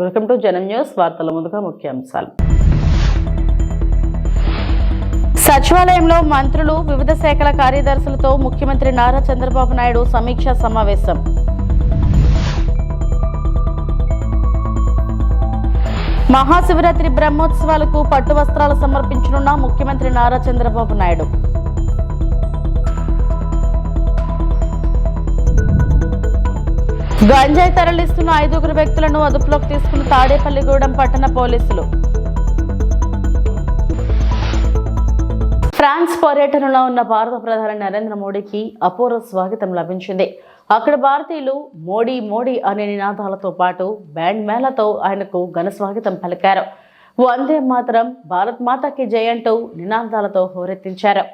Welcome to జనం news వార్తల ముందుగా ముఖ్యాంశాలు. సచివాలయంలో మంత్రులు వివిధ శాఖల కార్యదర్శులతో ముఖ్యమంత్రి నారా చంద్రబాబు నాయుడు సమీక్షా సమావేశం. మహాశివరాత్రి బ్రహ్మోత్సవాలకు పట్టు వస్త్రాలు సమర్పించనున్న ముఖ్యమంత్రి నారా చంద్రబాబు నాయుడు. గంజాయి తరలిస్తున్న ఐదుగురు వ్యక్తులను అదుపులోకి తీసుకున్న తాడేపల్లిగూడెం పట్టణ పోలీసులు. ఫ్రాన్స్ పర్యటనలో ఉన్న భారత ప్రధాని నరేంద్ర మోడీకి అపూర్వ స్వాగతం లభించింది. అక్కడ భారతీయులు మోడీ మోడీ అనే నినాదాలతో పాటు బ్యాండ్ మేళతో ఆయనకు ఘన స్వాగతం పలికారు. వందే మాత్రం భారత్ మాతాకి జై అంటూ నినాదాలతో హోరెత్తించారు.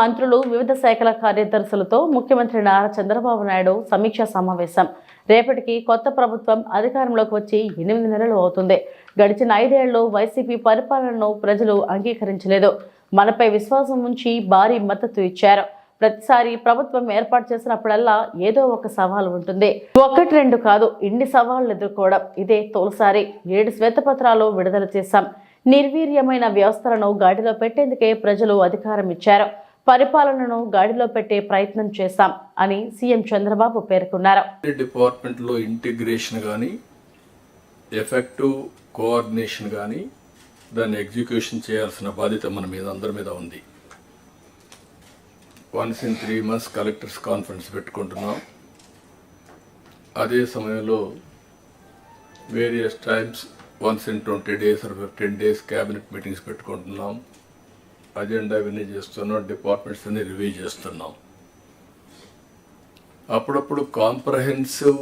మంత్రులు వివిధ శాఖల కార్యదర్శులతో ముఖ్యమంత్రి నారా చంద్రబాబు నాయుడు సమీక్షా సమావేశం. రేపటికి కొత్త ప్రభుత్వం అధికారంలోకి వచ్చి ఎనిమిది నెలలు అవుతుంది. గడిచిన ఐదేళ్ళలో వైసీపీ పరిపాలనను ప్రజలు అంగీకరించలేదు. మనపై విశ్వాసం ఉంచి భారీ మద్దతు ఇచ్చారు. ప్రతిసారి ప్రభుత్వం ఏర్పాటు చేసినప్పుడల్లా ఏదో ఒక సవాల్ ఉంటుంది. ఒకటి రెండు కాదు ఇన్ని సవాళ్ళు ఎదుర్కోవడం. ఇదే తొలిసారి ఏడు శ్వేతపత్రాలు విడుదల చేశాం. నిర్వీర్యమైన వ్యవస్థలను గాడిలో పెట్టేందుకే ప్రజలు అధికారం ఇచ్చారు. పరిపాలనను గాడిలో పెట్టే ప్రయత్నం చేశాం అని సీఎం చంద్రబాబు పేర్కొన్నారు. డిపార్ట్మెంట్లో ఇంటిగ్రేషన్ కానీ ఎఫెక్టివ్ కోఆర్డినేషన్ కానీ దాన్ని ఎగ్జిక్యూషన్ చేయాల్సిన బాధ్యత మన మీద అందరి మీద ఉంది. Once in three months collectors conference పెట్టుకుంటున్నాం. అదే సమయంలో various times once in twenty days or fifteen days cabinet meetings పెట్టుకుంటున్నాం. అజెండా ఇవన్నీ చేస్తున్నాం డిపార్ట్మెంట్స్ అన్ని రివ్యూ చేస్తున్నాం. అప్పుడప్పుడు కాంప్రహెన్సివ్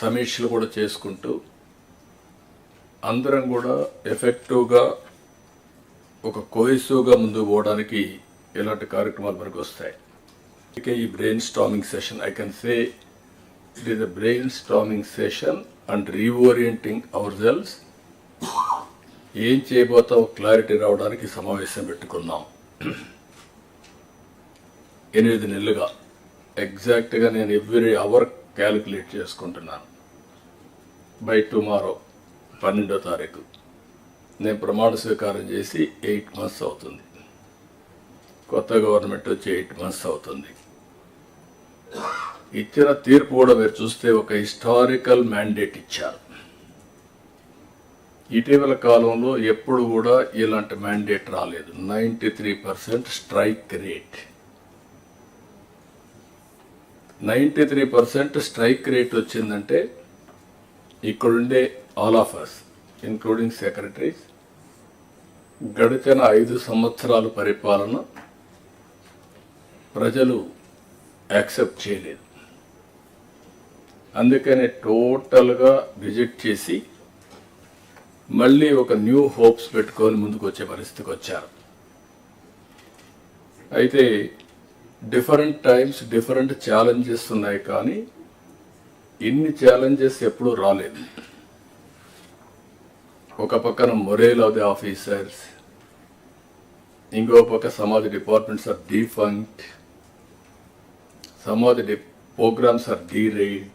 సమీక్షలు కూడా చేసుకుంటూ అందరం కూడా ఎఫెక్టివ్గా ఒక కోయిసివ్గా ముందుకు పోవడానికి ఇలాంటి కార్యక్రమాలు మనకు వస్తాయి. ఇక ఈ brain storming session I can say it is storming session and reorienting our cells ఏం చేయబోతావు? క్లారిటీ రావడానికి సమావేశం పెట్టుకున్నాం ఎనిమిది నెలలుగా. ఎగ్జాక్ట్గా నేను ఎవ్రీ అవర్ క్యాలిక్యులేట్ చేసుకుంటున్నాను. బై టుమారో పన్నెండో తారీఖు. నేను ప్రమాణ స్వీకారం చేసి ఎయిట్ మంత్స్ అవుతుంది. కొత్త గవర్నమెంట్ వచ్చి ఎయిట్ మంత్స్ అవుతుంది. ఇచ్చిన తీర్పు కూడా మీరు చూస్తే ఒక హిస్టారికల్ మ్యాండేట్ ఇచ్చారు. ఇటీవల కాలంలో ఎప్పుడు కూడా ఇలాంటి మ్యాండేట్ రాలేదు. Ninety three percent strike rate ninety three percent strike rate వచ్చిందంటే ఇక్కడుండే all of us including secretaries గడిచిన ఐదు సంవత్సరాల పరిపాలన ప్రజలు యాక్సెప్ట్ చేయలేదు. అందుకని టోటల్గా విజిట్ చేసి మళ్ళీ ఒక న్యూ హోప్స్ పెట్టుకొని ముందుకు వచ్చే పరిస్థితికి వచ్చారు. అయితే డిఫరెంట్ టైమ్స్ డిఫరెంట్ ఛాలెంజెస్ ఉన్నాయి కానీ ఇన్ని ఛాలెంజెస్ ఎప్పుడూ రాలేదు. ఒక పక్కన మొరేల్ ఆఫ్ ది ఆఫీసర్స్ ఇంకో పక్క some of departments are defunct some of the programmes are derived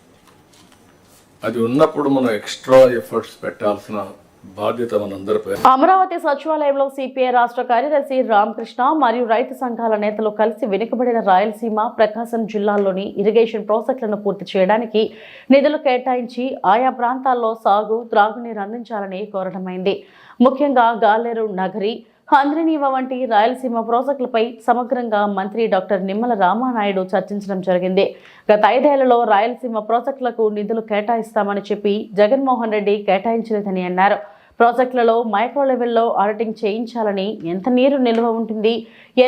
అది ఉన్నప్పుడు మనం ఎక్స్ట్రా ఎఫర్ట్స్ పెట్టాల్సిన బాధ్యత మనందరిపై అమరావతి సచివాలయంలో సిపిఐ రాష్ట్ర కార్యదర్శి రామకృష్ణ మరియు రైతు సంఘాల నేతలు కలిసి వెనుకబడిన రాయలసీమ ప్రకాశం జిల్లాల్లోని ఇరిగేషన్ ప్రాజెక్టులను పూర్తి చేయడానికి నిధులు కేటాయించి ఆయా ప్రాంతాల్లో సాగు త్రాగునీరు అందించాలని కోరడమైంది. ముఖ్యంగా గాలేరు నగరి హంద్రనీవ వంటి రాయలసీమ ప్రాజెక్టులపై సమగ్రంగా మంత్రి డాక్టర్ నిమ్మల రామానాయుడు చర్చించడం జరిగింది. గత ఐదేళ్ళలో రాయలసీమ ప్రాజెక్టులకు నిధులు కేటాయిస్తామని చెప్పి జగన్మోహన్ రెడ్డి కేటాయించలేదని అన్నారు. ప్రాజెక్టులలో మైక్రో లెవెల్లో ఆడిటింగ్ చేయించాలని ఎంత నీరు నిల్వ ఉంటుంది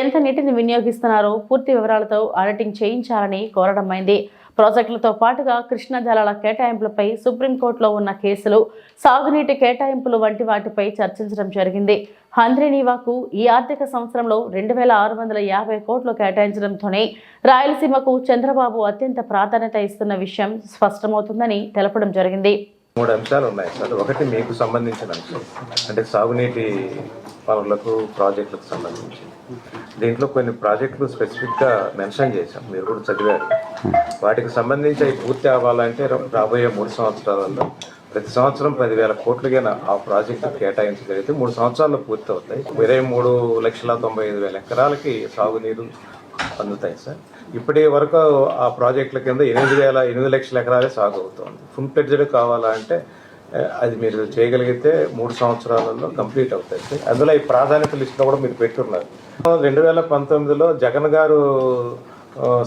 ఎంత నీటిని వినియోగిస్తున్నారో పూర్తి వివరాలతో ఆడిటింగ్ చేయించాలని కోరడమైంది. ప్రాజెక్టులతో పాటుగా కృష్ణా జలాల కేటాయింపులపై సుప్రీంకోర్టులో ఉన్న కేసులు సాగునీటి కేటాయింపులు వంటి వాటిపై చర్చించడం జరిగింది. హంద్రీనీవాకు ఈ ఆర్థిక సంవత్సరంలో రెండు వేల ఆరు వందల యాభై కోట్లు కేటాయించడంతోనే రాయలసీమకు చంద్రబాబు అత్యంత ప్రాధాన్యత ఇస్తున్న విషయం స్పష్టమవుతుందని తెలపడం జరిగింది. మూడు అంశాలు ఉన్నాయి. సార్ ఒకటి మీకు సంబంధించిన అంశం. అంటే సాగునీటి పనులకు ప్రాజెక్టులకు సంబంధించి దీంట్లో కొన్ని ప్రాజెక్టులు స్పెసిఫిక్గా మెన్షన్ చేశాం. మీరు కూడా చదివారు. వాటికి సంబంధించి అవి పూర్తి అవ్వాలంటే రాబోయే మూడు సంవత్సరాలలో ప్రతి సంవత్సరం పదివేల కోట్లుగా ఆ ప్రాజెక్టు కేటాయించగలిగితే మూడు సంవత్సరాల్లో పూర్తి అవుతాయి ఇరవై మూడు లక్షల తొంభై ఐదు వేల ఎకరాలకి సాగునీరు అందుతాయి సార్. ఇప్పటి వరకు ఆ ప్రాజెక్టుల కింద ఎనిమిది వేల ఎనిమిది లక్షల ఎకరాలే సాగు అవుతుంది. ఫుల్ ఫ్లెడ్జ్డ్ కావాలంటే అది మీరు చేయగలిగితే మూడు సంవత్సరాలలో కంప్లీట్ అవుతాయి. సార్ అందులో ఈ ప్రాధాన్యత లిస్టులో కూడా మీరు పెట్టున్నారు. రెండు వేల పంతొమ్మిదిలో జగన్ గారు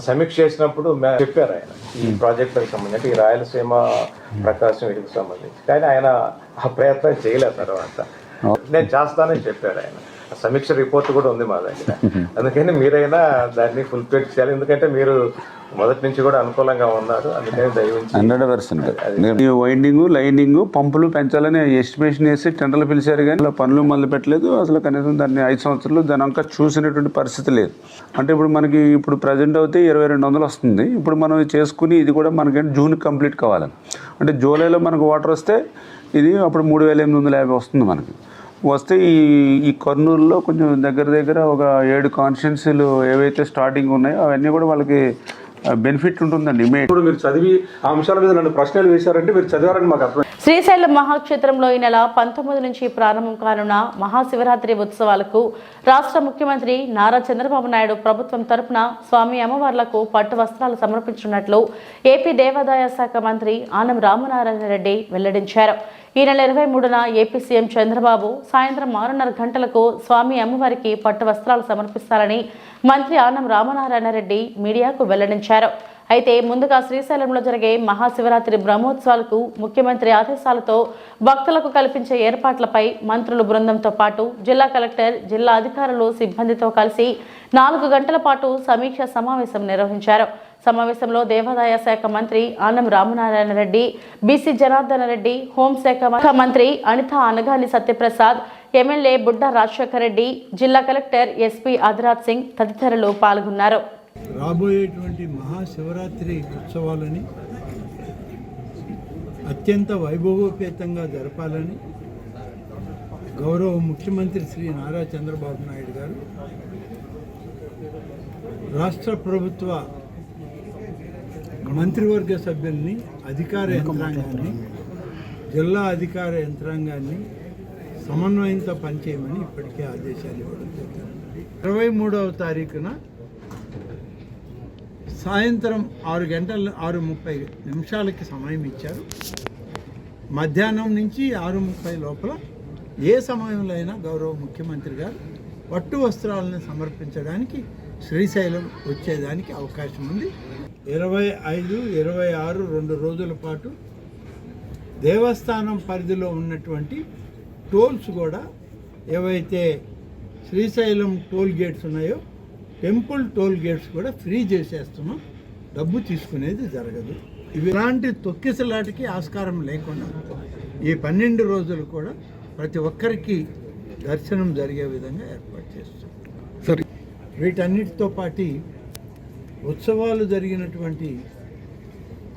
సమీక్ష చేసినప్పుడు చెప్పారు ఆయన. ఈ ప్రాజెక్టులకు సంబంధించి ఈ రాయలసీమ ప్రకాశం వీటికి సంబంధించి. కానీ ఆయన ఆ ప్రయత్నం చేయలేదు తర్వాత. నేను చేస్తానని చెప్పాడు ఆయన. సమీక్ష రిపోర్ట్ కూడా ఉంది మా దగ్గర. అందుకని మీరైనా దాన్ని ఫుల్ ప్లేట్ చేయాలి. ఎందుకంటే మీరు మొదటి నుంచి కూడా అనుకూలంగా ఉన్నారు. అందుకని దయవించి హండ్రెడ్ పర్సెంట్. వైండింగ్ లైనింగ్ పంపులు పెంచాలని ఎస్టిమేషన్ వేసి టెండర్లు పిలిచారు కానీ పనులు మొదలు పెట్టలేదు. అసలు కనీసం దాన్ని ఐదు సంవత్సరాలు దాని అంకా చూసినటువంటి పరిస్థితి లేదు. అంటే ఇప్పుడు మనకి ఇప్పుడు ప్రజెంట్ అయితే ఇరవై రెండు వందలు వస్తుంది. ఇప్పుడు మనం చేసుకుని ఇది కూడా మనకి జూన్ కంప్లీట్ కావాలి అంటే జూలైలో మనకు వాటర్ వస్తే ఇది అప్పుడు మూడు వేల ఎనిమిది వందల యాభై వస్తుంది మనకి. వస్తే ఈ ఈ కర్నూలులో కొంచెం దగ్గర దగ్గర ఒక ఏడు కాన్స్టిట్యున్సీలు ఏవైతే స్టార్టింగ్ ఉన్నాయో అవన్నీ కూడా వాళ్ళకి బెనిఫిట్ ఉంటుందండి. ఇమీడియట్ ఇప్పుడు మీరు చదివి ఆ అంశాల మీద నన్ను ప్రశ్నలు వేశారంటే మీరు చదివారని మాకు అర్థం శ్రీశైలం మహాక్షేత్రంలో ఈ నెల పంతొమ్మిది నుంచి ప్రారంభం కానున్న మహాశివరాత్రి ఉత్సవాలకు రాష్ట్ర ముఖ్యమంత్రి నారా చంద్రబాబు నాయుడు ప్రభుత్వం తరపున స్వామి అమ్మవార్లకు పట్టు వస్త్రాలు సమర్పించనున్నట్లు ఏపీ దేవాదాయ శాఖ మంత్రి ఆనం రామనారాయణ రెడ్డి వెల్లడించారు. ఈ నెల ఇరవై మూడున ఏపీ సీఎం చంద్రబాబు సాయంత్రం ఆరున్నర గంటలకు స్వామి అమ్మవారికి పట్టు వస్త్రాలు సమర్పిస్తారని మంత్రి ఆనం రామనారాయణ రెడ్డి మీడియాకు వెల్లడించారు. అయితే ముందుగా శ్రీశైలంలో జరిగే మహాశివరాత్రి బ్రహ్మోత్సవాలకు ముఖ్యమంత్రి ఆదేశాలతో భక్తులకు కల్పించే ఏర్పాట్లపై మంత్రులు బృందంతో పాటు జిల్లా కలెక్టర్ జిల్లా అధికారులు సిబ్బందితో కలిసి నాలుగు గంటల పాటు సమీక్ష సమావేశం నిర్వహించారు. సమావేశంలో దేవాదాయ శాఖ మంత్రి ఆనం రామనారాయణ రెడ్డి బీసీ జనార్దన రెడ్డి హోంశాఖ మంత్రి అనిత అనగాని సత్యప్రసాద్ ఎమ్మెల్యే బుడ్డ రాజశేఖర రెడ్డి జిల్లా కలెక్టర్ ఎస్పీ అధిరాజ్ సింగ్ తదితరులు పాల్గొన్నారు. రాబోయేటువంటి మహాశివరాత్రి ఉత్సవాలని అత్యంత వైభవోపేతంగా జరపాలని గౌరవ ముఖ్యమంత్రి శ్రీ నారా చంద్రబాబు నాయుడు గారు రాష్ట్ర ప్రభుత్వ మంత్రివర్గ సభ్యుల్ని అధికార యంత్రాంగాన్ని జిల్లా అధికార యంత్రాంగాన్ని సమన్వయంతో పనిచేయమని ఇప్పటికే ఆదేశాలు ఇవ్వడం జరిగింది. ఇరవై మూడవ తారీఖున సాయంత్రం ఆరు గంటల ఆరు ముప్పై నిమిషాలకి సమయం ఇచ్చారు. మధ్యాహ్నం నుంచి ఆరు ముప్పై లోపల ఏ సమయంలో అయినా గౌరవ ముఖ్యమంత్రి గారు పట్టు వస్త్రాలను సమర్పించడానికి శ్రీశైలం వచ్చేదానికి అవకాశం ఉంది. ఇరవై ఐదు ఇరవై ఆరు రెండు రోజుల పాటు దేవస్థానం పరిధిలో ఉన్నటువంటి టోల్స్ కూడా ఏవైతే శ్రీశైలం టోల్ గేట్స్ ఉన్నాయో టెంపుల్ టోల్ గేట్స్ కూడా ఫ్రీ చేసేస్తున్నాం. డబ్బు తీసుకునేది జరగదు. ఇవి ఇలాంటి తొక్కిసలాటికి ఆస్కారం లేకుండా ఈ పన్నెండు రోజులు కూడా ప్రతి ఒక్కరికి దర్శనం జరిగే విధంగా ఏర్పాటు చేస్తాం సరే. వీటన్నిటితో పాటు ఉత్సవాలు జరిగినటువంటి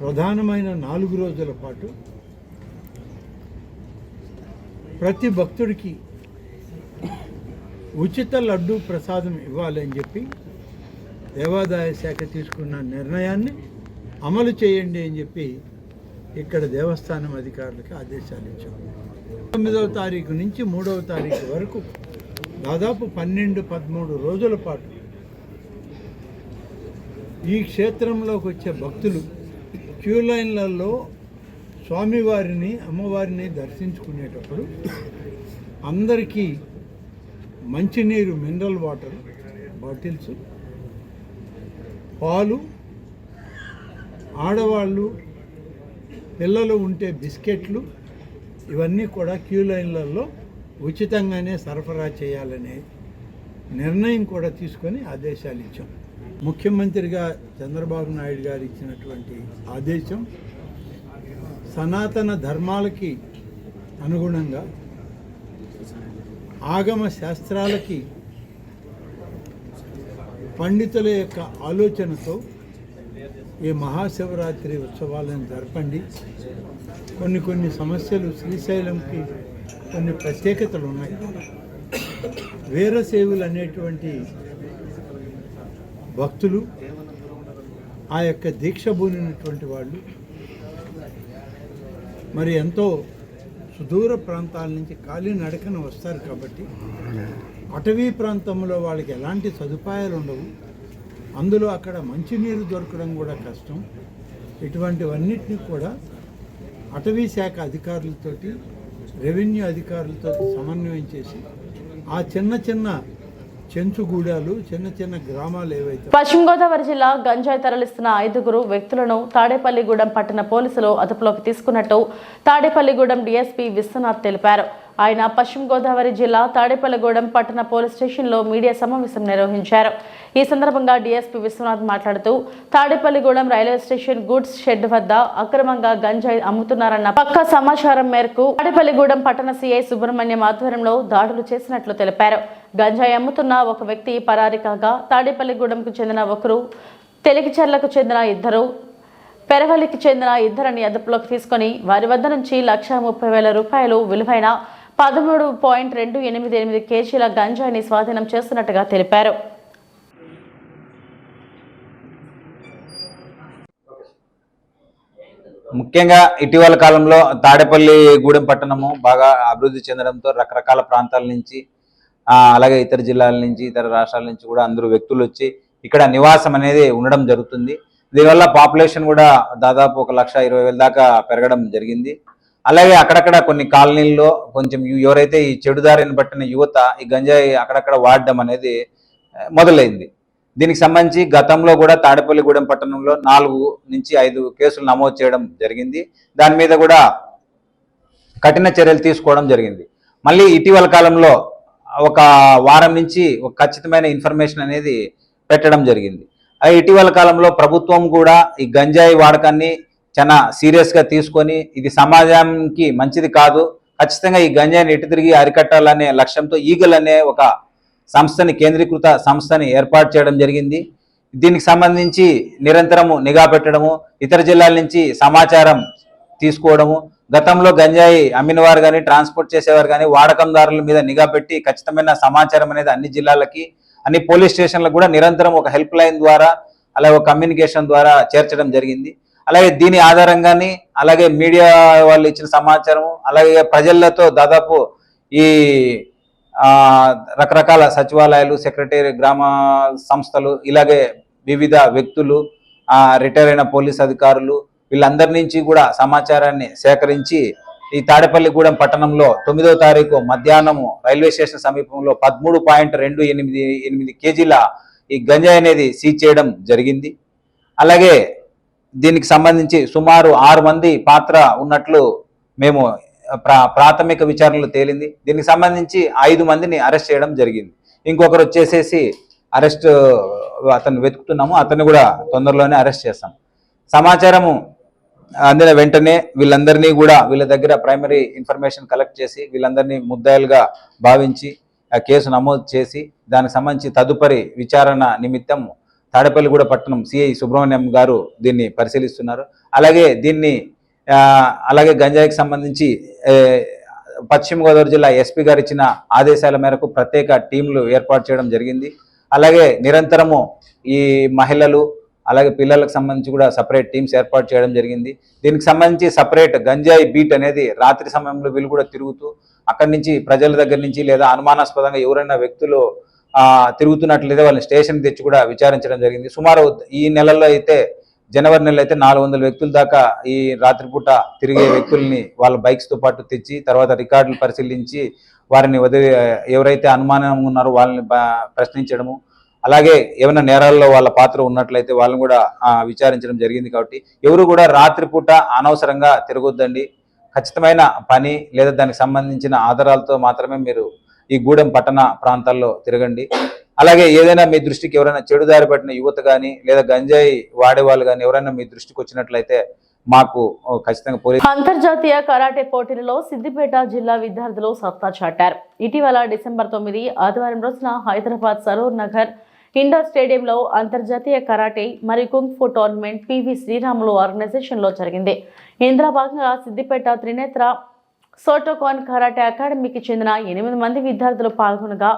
ప్రధానమైన నాలుగు రోజుల పాటు ప్రతి భక్తుడికి ఉచిత లడ్డు ప్రసాదం ఇవ్వాలని చెప్పి దేవాదాయ శాఖ తీసుకున్న నిర్ణయాన్ని అమలు చేయండి అని చెప్పి ఇక్కడ దేవస్థానం అధికారులకు ఆదేశాలు ఇచ్చాం. తొమ్మిదవ తారీఖు నుంచి మూడవ తారీఖు వరకు దాదాపు పన్నెండు పదమూడు రోజుల పాటు ఈ క్షేత్రంలోకి వచ్చే భక్తులు క్యూ లైన్లలో స్వామివారిని అమ్మవారిని దర్శించుకునేటప్పుడు అందరికీ మంచినీరు మినరల్ వాటర్ బాటిల్స్ పాలు ఆడవాళ్ళు పిల్లలు ఉంటే బిస్కెట్లు ఇవన్నీ కూడా క్యూ లైన్లలో ఉచితంగానే సరఫరా చేయాలనే నిర్ణయం కూడా తీసుకొని ఆదేశాలు ఇచ్చాం. ముఖ్యమంత్రిగా చంద్రబాబు నాయుడు గారు ఇచ్చినటువంటి ఆదేశం సనాతన ధర్మాలకి అనుగుణంగా ఆగమ శాస్త్రాలకి పండితుల యొక్క ఆలోచనతో ఈ మహాశివరాత్రి ఉత్సవాలను జరపండి. కొన్ని కొన్ని సమస్యలు శ్రీశైలంకి కొన్ని ప్రత్యేకతలు ఉన్నాయి. వీరసేవులు అనేటువంటి భక్తులు ఆ యొక్క దీక్ష బూనినటువంటి వాళ్ళు. మరి ఎంతో సుదూర ప్రాంతాల నుంచి ఖాళీ నడకన వస్తారు కాబట్టి అటవీ ప్రాంతంలో వాళ్ళకి ఎలాంటి సదుపాయాలు ఉండవు. అందులో అక్కడ మంచినీరు దొరకడం కూడా కష్టం. ఇటువంటివన్నిటిని కూడా అటవీ శాఖ అధికారులతోటి రెవెన్యూ అధికారులతో సమన్వయం చేసి ఆ చిన్న చిన్న చెంచుగూడాలు చిన్న చిన్న గ్రామాలు ఏవైతే పశ్చిమ గోదావరి జిల్లా గంజాయి తరలిస్తున్న ఐదుగురు వ్యక్తులను తాడేపల్లిగూడెం పట్టణ పోలీసులు అదుపులోకి తీసుకున్నట్టు తాడేపల్లిగూడెం డీఎస్పీ విశ్వనాథ్ తెలిపారు. ఆయన పశ్చిమ గోదావరి జిల్లా తాడేపల్లిగూడెం పట్టణ పోలీస్ స్టేషన్లో మీడియా సమావేశం నిర్వహించారు. ఈ సందర్భంగా డీఎస్పీ విశ్వనాథ్ మాట్లాడుతూ Tadepalligudem railway station goods shed వద్ద అక్రమంగా గంజాయి అమ్ముతున్నారన్న పక్క సమాచారం మేరకు తాడేపల్లిగూడెం పట్టణ సీఐ సుబ్రహ్మణ్యం ఆధ్వర్యంలో దాడులు చేసినట్లు తెలిపారు. గంజాయి అమ్ముతున్న ఒక వ్యక్తి పరారి కాగా తాడేపల్లిగూడెంకు చెందిన ఒకరు తెలికిచర్లకు చెందిన ఇద్దరు పెరవలికి చెందిన ఇద్దరిని అదుపులోకి తీసుకొని వారి వద్ద నుంచి లక్ష ముప్పై వేల రూపాయలు విలువైన పదమూడు పాయింట్ రెండు ఎనిమిది ఎనిమిది కేజీల గంజాయిని స్వాధీనం చేస్తున్నట్టుగా తెలిపారు. ముఖ్యంగా ఇటీవల కాలంలో తాడేపల్లి గూడెం పట్టణము బాగా అభివృద్ధి చెందడంతో రకరకాల ప్రాంతాల నుంచి అలాగే ఇతర జిల్లాల నుంచి ఇతర రాష్ట్రాల నుంచి కూడా అందరూ వ్యక్తులు వచ్చి ఇక్కడ నివాసం అనేది ఉండడం జరుగుతుంది. దీనివల్ల పాపులేషన్ కూడా దాదాపు ఒక లక్ష ఇరవై వేల దాకా పెరగడం జరిగింది. అలాగే అక్కడక్కడ కొన్ని కాలనీల్లో కొంచెం ఎవరైతే ఈ చెడుదారిని పట్టిన యువత ఈ గంజాయి అక్కడక్కడ వాడడం అనేది మొదలైంది. దీనికి సంబంధించి గతంలో కూడా తాడేపల్లిగూడెం పట్టణంలో నాలుగు నుంచి ఐదు కేసులు నమోదు చేయడం జరిగింది. దాని మీద కూడా కఠిన చర్యలు తీసుకోవడం జరిగింది. మళ్ళీ ఇటీవల కాలంలో ఒక వారం నుంచి ఒక ఖచ్చితమైన ఇన్ఫర్మేషన్ అనేది పెట్టడం జరిగింది. ఆ ఇటీవల కాలంలో ప్రభుత్వం కూడా ఈ గంజాయి వాడకాన్ని చాలా సీరియస్గా తీసుకొని ఇది సమాజానికి మంచిది కాదు. ఖచ్చితంగా ఈ గంజాయిని ఎటు తిరిగి అరికట్టాలనే లక్ష్యంతో ఈగల్ అనే ఒక సంస్థని కేంద్రీకృత సంస్థని ఏర్పాటు చేయడం జరిగింది. దీనికి సంబంధించి నిరంతరము నిఘా పెట్టడము ఇతర జిల్లాల నుంచి సమాచారం తీసుకోవడము గతంలో గంజాయి అమ్మిన వారు కానీ ట్రాన్స్పోర్ట్ చేసేవారు కానీ వాడకందారుల మీద నిఘా పెట్టి ఖచ్చితమైన సమాచారం అనేది అన్ని జిల్లాలకి అన్ని పోలీస్ స్టేషన్లకు కూడా నిరంతరం ఒక హెల్ప్ లైన్ ద్వారా అలాగే ఒక కమ్యూనికేషన్ ద్వారా చేర్చడం జరిగింది. అలాగే దీని ఆధారంగానే అలాగే మీడియా వాళ్ళు ఇచ్చిన సమాచారం అలాగే ప్రజలతో దాదాపు ఈ రకరకాల సచివాలయాలు సెక్రటరీ గ్రామ సంస్థలు ఇలాగే వివిధ వ్యక్తులు రిటైర్ అయిన పోలీస్ అధికారులు వీళ్ళందరి నుంచి కూడా సమాచారాన్ని సేకరించి ఈ తాడేపల్లిగూడెం పట్టణంలో తొమ్మిదో తారీఖు మధ్యాహ్నము రైల్వే స్టేషన్ సమీపంలో పదమూడు పాయింట్ రెండు ఎనిమిది ఎనిమిది కేజీల ఈ గంజాయి అనేది సీజ్ చేయడం జరిగింది. అలాగే దీనికి సంబంధించి సుమారు ఆరు మంది పాత్ర ఉన్నట్లు మేము ప్రా ప్రాథమిక విచారణలో తేలింది. దీనికి సంబంధించి ఐదు మందిని అరెస్ట్ చేయడం జరిగింది. ఇంకొకరు వచ్చేసేసి అరెస్ట్ అతను వెతుకుతున్నాము. అతన్ని కూడా తొందరలోనే అరెస్ట్ చేస్తాం. సమాచారము అందిన వెంటనే వీళ్ళందరినీ కూడా వీళ్ళ దగ్గర ప్రైమరీ ఇన్ఫర్మేషన్ కలెక్ట్ చేసి వీళ్ళందరినీ ముద్దాయిలుగా భావించి ఆ కేసు నమోదు చేసి దానికి సంబంధించి తదుపరి విచారణ నిమిత్తం తాడేపల్లిగూడ పట్టణం సిఐ సుబ్రహ్మణ్యం గారు దీన్ని పరిశీలిస్తున్నారు. అలాగే దీన్ని అలాగే గంజాయికి సంబంధించి పశ్చిమ గోదావరి జిల్లా ఎస్పీ గారు ఇచ్చిన ఆదేశాల మేరకు ప్రత్యేక టీంలు ఏర్పాటు చేయడం జరిగింది. అలాగే నిరంతరము ఈ మహిళలు అలాగే పిల్లలకు సంబంధించి కూడా సపరేట్ టీమ్స్ ఏర్పాటు చేయడం జరిగింది. దీనికి సంబంధించి సపరేట్ గంజాయి బీట్ అనేది రాత్రి సమయంలో వీళ్ళు కూడా తిరుగుతూ అక్కడి నుంచి ప్రజల దగ్గర నుంచి లేదా అనుమానాస్పదంగా ఎవరైనా వ్యక్తులు తిరుగుతున్నట్లయితే వాళ్ళని స్టేషన్ తెచ్చి కూడా విచారించడం జరిగింది. సుమారు ఈ నెలలో అయితే జనవరి నెలలో అయితే నాలుగు వందల వ్యక్తుల దాకా ఈ రాత్రిపూట తిరిగే వ్యక్తుల్ని వాళ్ళ బైక్స్తో పాటు తెచ్చి తర్వాత రికార్డులు పరిశీలించి వారిని వదిలి ఎవరైతే అనుమానం ఉన్నారో వాళ్ళని ప్రశ్నించడము. అలాగే ఏమైనా నేరాల్లో వాళ్ళ పాత్ర ఉన్నట్లయితే వాళ్ళని కూడా విచారించడం జరిగింది కాబట్టి ఎవరు కూడా రాత్రిపూట అనవసరంగా తిరగొద్దండి. ఖచ్చితమైన పని లేదా దానికి సంబంధించిన ఆధారాలతో మాత్రమే మీరు ఈ గూడెం పట్టణ ప్రాంతాల్లో తిరగండి. అలాగే ఏదైనా మీ దృష్టికి ఎవరైనా చెడుదారి పట్టిన యువత కానీ లేదా గంజాయి వాడేవాళ్ళు కానీ ఎవరైనా మీ దృష్టికి వచ్చినట్లయితే మాకు ఖచ్చితంగా అంతర్జాతీయ కరాటే పోటీలలో సిద్దిపేట జిల్లా విద్యార్థులు సత్తా చాటారు. ఇటీవల డిసెంబర్ తొమ్మిది ఆదివారం రోజున హైదరాబాద్ సరూర్ నగర్ ఇండోర్ స్టేడియంలో అంతర్జాతీయ కరాటే మరియు కుంగ్ఫు టోర్నమెంట్ పివి శ్రీరాములు ఆర్గనైజేషన్లో జరిగింది. ఇందులో భాగంగా సిద్దిపేట త్రినేత్ర సోటోకాన్ కరాటే అకాడమీకి చెందిన ఎనిమిది మంది విద్యార్థులు పాల్గొనగా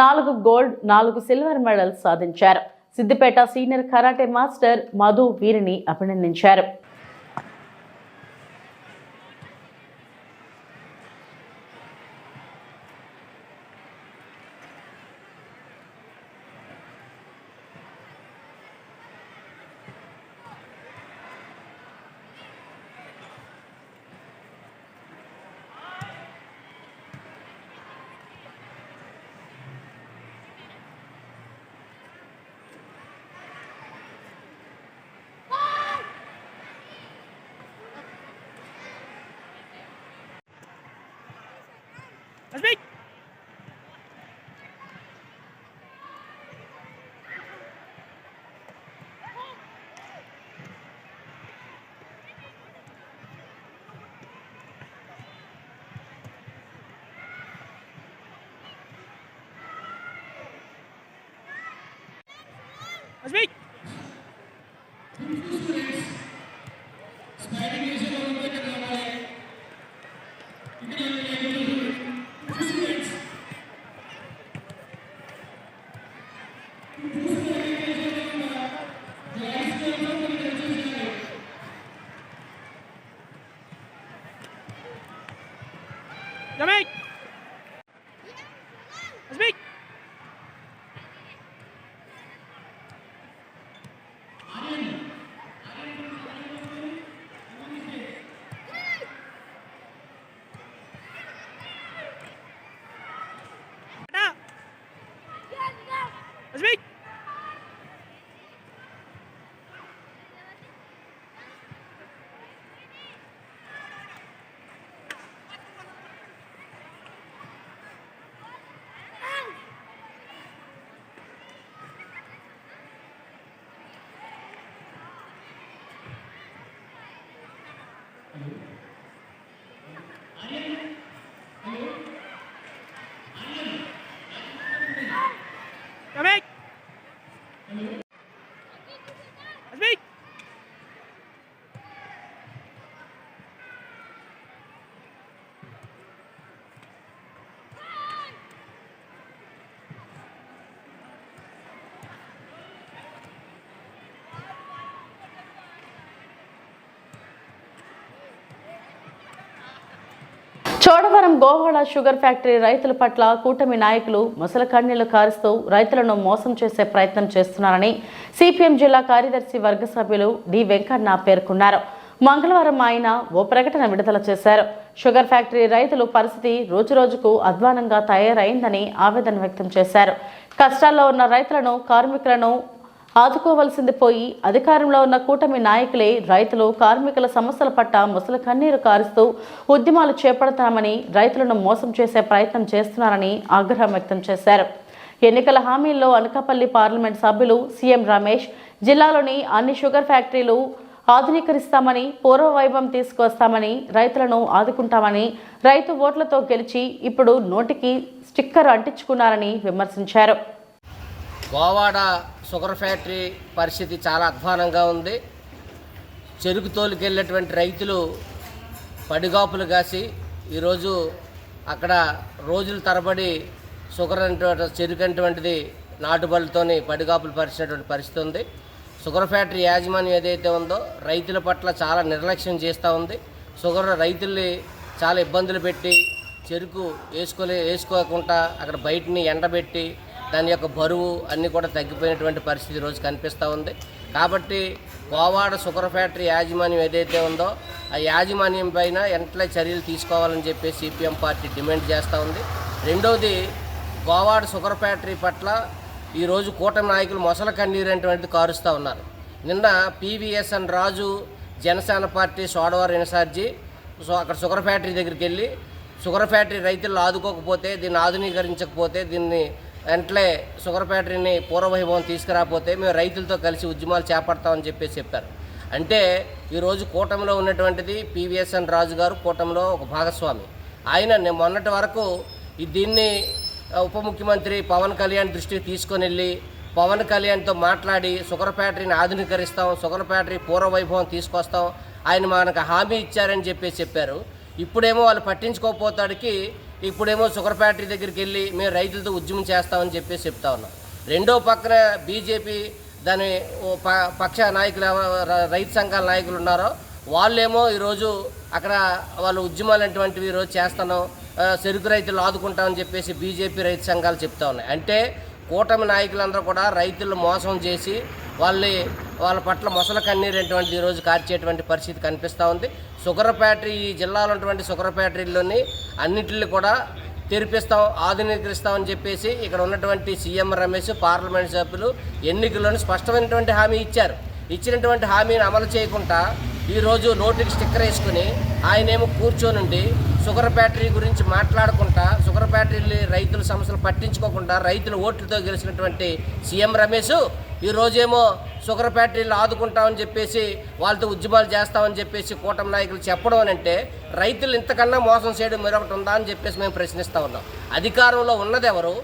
నాలుగు గోల్డ్ నాలుగు సిల్వర్ మెడల్స్ సాధించారు. Siddipet senior karate master Madhu వీరిని అభినందించారు. That's me. That's. Chodavaram Govada sugar factory రైతుల పట్ల కూటమి నాయకులు ముసల కన్నీళ్ళు కారుస్తూ రైతులను మోసం చేసే ప్రయత్నం చేస్తున్నారని సిపిఎం జిల్లా కార్యదర్శి వర్గ సభ్యులు డి వెంకన్న పేర్కొన్నారు. మంగళవారం ఆయన ఓ ప్రకటన విడుదల చేశారు. షుగర్ ఫ్యాక్టరీ రైతులు పరిస్థితి రోజురోజుకు అధ్వానంగా తయారైందని ఆవేదన వ్యక్తం చేశారు. కష్టాల్లో ఉన్న రైతులను కార్మికులను ఆదుకోవలసింది పోయి అధికారంలో ఉన్న కూటమి నాయకులే రైతులు కార్మికుల సమస్యల పట్ల ముసలి కన్నీరు కారుస్తూ ఉద్యమాలు చేపడతామని రైతులను మోసం చేసే ప్రయత్నం చేస్తున్నారని ఆగ్రహం వ్యక్తం చేశారు. ఎన్నికల హామీల్లో అనకాపల్లి పార్లమెంట్ సభ్యులు సీఎం రమేష్ జిల్లాలోని అన్ని షుగర్ ఫ్యాక్టరీలు ఆధునీకరిస్తామని పూర్వ వైభవం తీసుకొస్తామని రైతులను ఆదుకుంటామని రైతు ఓట్లతో గెలిచి ఇప్పుడు నోటికి స్టిక్కర్ అంటించుకున్నారని విమర్శించారు. షుగర్ ఫ్యాక్టరీ పరిస్థితి చాలా అధ్వానంగా ఉంది. చెరుకు తోలుకెళ్ళేటువంటి రైతులు పడిగాపులు కాసి ఈరోజు అక్కడ రోజుల తరబడి షుగర్ అనేటువంటి చెరుకు అటువంటిది నాటుబళ్ళతోని పడిగాపులు పరిచినటువంటి పరిస్థితి ఉంది. షుగర్ ఫ్యాక్టరీ యాజమాన్యం ఏదైతే ఉందో రైతుల పట్ల చాలా నిర్లక్ష్యం చేస్తూ ఉంది. షుగర్ రైతుల్ని చాలా ఇబ్బందులు పెట్టి చెరుకు వేసుకోలే వేసుకోకుండా అక్కడ బయటని ఎండబెట్టి దాని యొక్క బరువు అన్నీ కూడా తగ్గిపోయినటువంటి పరిస్థితి రోజు కనిపిస్తూ ఉంది. కాబట్టి కోవాడ షుగర్ ఫ్యాక్టరీ యాజమాన్యం ఏదైతే ఉందో ఆ యాజమాన్యం పైన ఎంట్లే చర్యలు తీసుకోవాలని చెప్పి సిపిఎం పార్టీ డిమాండ్ చేస్తూ ఉంది. రెండవది గోవాడ షుగర్ ఫ్యాక్టరీ పట్ల ఈరోజు కూటమి నాయకులు మొసల కన్నీరు అనేటువంటిది కారుస్తూ ఉన్నారు. నిన్న పివిఎస్ఎన్ రాజు జనసేన పార్టీ సోడవారి ఇన్ఛార్జి సో అక్కడ షుగర్ ఫ్యాక్టరీ దగ్గరికి వెళ్ళి షుగర్ ఫ్యాక్టరీ రైతులు ఆదుకోకపోతే దీన్ని ఆధునీకరించకపోతే దీన్ని వెంటనే షుగర్ ఫ్యాక్టరీని పూర్వవైభవం తీసుకురాకపోతే మేము రైతులతో కలిసి ఉద్యమాలు చేపడతామని చెప్పేసి చెప్పారు. అంటే ఈరోజు కూటమిలో ఉన్నటువంటిది పివిఎస్ఎన్ రాజు గారు కూటమిలో ఒక భాగస్వామి. ఆయన మొన్నటి వరకు ఈ దీన్ని ఉప ముఖ్యమంత్రి పవన్ కళ్యాణ్ దృష్టికి తీసుకొని వెళ్ళి పవన్ కళ్యాణ్తో మాట్లాడి షుగర్ ఫ్యాక్టరీని ఆధునీకరిస్తాం షుగర్ ఫ్యాక్టరీ పూర్వవైభవం తీసుకొస్తాం ఆయన మనకు హామీ ఇచ్చారని చెప్పేసి చెప్పారు. ఇప్పుడేమో వాళ్ళు పట్టించుకోకపోతాడికి ఇప్పుడేమో షుగర్ ఫ్యాక్టరీ దగ్గరికి వెళ్ళి మేము రైతులతో ఉద్యమం చేస్తామని చెప్పేసి చెప్తా ఉన్నాం. రెండో పక్కన బీజేపీ దాని ప- పక్ష నాయకులు రైతు సంఘాల నాయకులు ఉన్నారో వాళ్ళేమో ఈరోజు అక్కడ వాళ్ళు ఉద్యమాలు అటువంటివి ఈరోజు చేస్తున్నాం చెరుకు రైతులు ఆదుకుంటామని చెప్పేసి బీజేపీ రైతు సంఘాలు చెప్తా ఉన్నాయి. అంటే కూటమి నాయకులందరూ కూడా రైతులు మోసం చేసి వాళ్ళని వాళ్ళ పట్ల మొసల కన్నీరు అటువంటి ఈరోజు కార్చేటువంటి పరిస్థితి కనిపిస్తూ ఉంది. షుగర్ ఈ జిల్లాలో ఉన్నటువంటి షుగర్ అన్నింటిని కూడా తెరిపిస్తాం ఆధునీకరిస్తామని చెప్పేసి ఇక్కడ ఉన్నటువంటి సీఎం రమేష్ పార్లమెంట్ సభ్యులు ఎన్నికల్లోని స్పష్టమైనటువంటి హామీ ఇచ్చారు. ఇచ్చినటువంటి హామీని అమలు చేయకుండా ఈరోజు నోటికి స్టిక్కర్ వేసుకుని ఆయనేమో కూర్చోనుండి షుగర్ ఫ్యాక్టరీ గురించి మాట్లాడకుండా షుగర్ ఫ్యాక్టరీ రైతుల సమస్యలు పట్టించుకోకుండా రైతుల ఓట్లతో గెలిచినటువంటి సీఎం రమేష్ ఈ రోజేమో షుగర్ ఫ్యాక్టరీలు ఆదుకుంటామని చెప్పేసి వాళ్ళతో ఉద్యమాలు చేస్తామని చెప్పేసి కూటమి నాయకులు చెప్పడం అని అంటే రైతులు ఇంతకన్నా మోసం చేయడం మరొకటి ఉందా అని చెప్పేసి మేము ప్రశ్నిస్తూ ఉన్నాం. అధికారంలో ఉన్నదెవరు?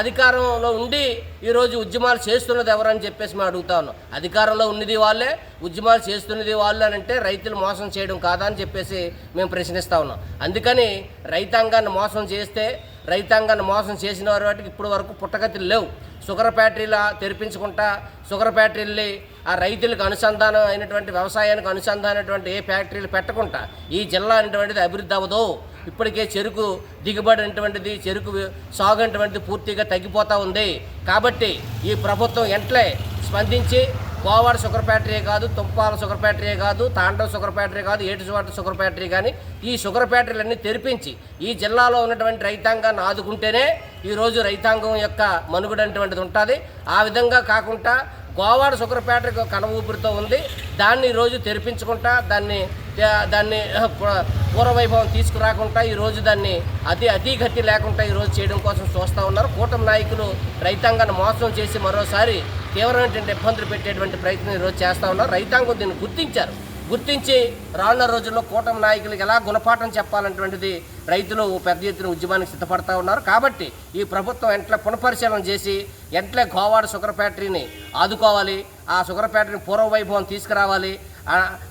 అధికారంలో ఉండి ఈరోజు ఉద్యమాలు చేస్తున్నది ఎవరని చెప్పేసి మేము అడుగుతా ఉన్నాం. అధికారంలో ఉన్నది వాళ్ళే ఉద్యమాలు చేస్తున్నది వాళ్ళు అని అంటే రైతులు మోసం చేయడం కాదా అని చెప్పేసి మేము ప్రశ్నిస్తూ ఉన్నాం. అందుకని రైతాంగాన్ని మోసం చేస్తే రైతాంగాన్ని మోసం చేసిన వారి వాటికి ఇప్పటి వరకు పుట్టగతులు లేవు. షుగర్ ఫ్యాక్టరీలా తెరిపించుకుంటా షుగర్ ఫ్యాక్టరీలు ఆ రైతులకు అనుసంధానం అయినటువంటి వ్యవసాయానికి అనుసంధానమైనటువంటి ఏ ఫ్యాక్టరీలు పెట్టకుండా ఈ జిల్లా అనేటువంటిది అభివృద్ధి అవ్వదు. ఇప్పటికే చెరుకు దిగుబడి అనేటువంటిది చెరుకు సాగు అనేటువంటిది పూర్తిగా తగ్గిపోతూ ఉంది. కాబట్టి ఈ ప్రభుత్వం ఎంట్లే స్పందించి కోవాడ షుగర్ ఫ్యాక్టరీ కాదు తుంపాల షుగర్ ఫ్యాక్టరీ కాదు తాండవ షుగర్ ఫ్యాక్టరీ కాదు ఏటుచోట షుగర్ ఫ్యాక్టరీ కానీ ఈ షుగర్ ఫ్యాక్టరీలన్నీ తెరిపించి ఈ జిల్లాలో ఉన్నటువంటి రైతాంగాన్ని ఆదుకుంటేనే ఈరోజు రైతాంగం యొక్క మనుగడ అటువంటిది ఉంటుంది. ఆ విధంగా కాకుండా గోవాడ షుగర్ ఫ్యాక్టరీ ఒక కన ఊపిరితో ఉంది. దాన్ని ఈరోజు తెరిపించుకుంటా దాన్ని దాన్ని పూర్వవైభవం తీసుకురాకుండా ఈరోజు దాన్ని అతి అతిగతి లేకుండా ఈరోజు చేయడం కోసం చూస్తూ ఉన్నారు. కూటమి నాయకులు రైతాంగాన్ని మోసం చేసి మరోసారి తీవ్రమైనటువంటి ఇబ్బందులు పెట్టేటువంటి ప్రయత్నం ఈరోజు చేస్తూ ఉన్నారు. రైతాంగం దీన్ని గుర్తించారు. గుర్తించి రానున్న రోజుల్లో కూటమి నాయకులకు ఎలా గుణపాఠం చెప్పాలన్నటువంటిది రైతులు పెద్ద ఎత్తున ఉద్యమానికి సిద్ధపడతా ఉన్నారు. కాబట్టి ఈ ప్రభుత్వం ఎంట్ల పునఃపరిశీలన చేసి ఎంట్లే గోవాడ షుగర్ ఫ్యాక్టరీని ఆదుకోవాలి. ఆ షుగర్ ఫ్యాక్టరీని పూర్వవైభవం తీసుకురావాలి.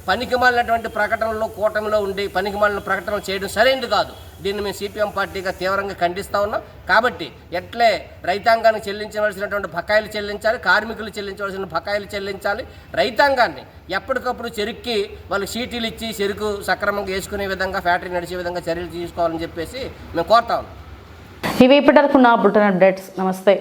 పనికిమాలినటువంటి ప్రకటనలో కూటమిలో ఉండి పనికిమాలిన ప్రకటనలు చేయడం సరైనది కాదు. దీన్ని మేము సిపిఎం పార్టీగా తీవ్రంగా ఖండిస్తూ ఉన్నాం. కాబట్టి ఎట్లే రైతాంగానికి చెల్లించవలసినటువంటి బకాయిలు చెల్లించాలి కార్మికులు చెల్లించవలసిన బకాయిలు చెల్లించాలి. రైతాంగాన్ని ఎప్పటికప్పుడు చెరుక్కి వాళ్ళు సీటీలు ఇచ్చి చెరుకు సక్రమంగా వేసుకునే విధంగా ఫ్యాక్టరీ నడిచే విధంగా చర్యలు తీసుకోవాలని చెప్పేసి మేము కోరుతా ఉన్నాం. ఇవి ఇప్పటివరకు నా బులెటిన్ అప్డేట్స్. నమస్తే.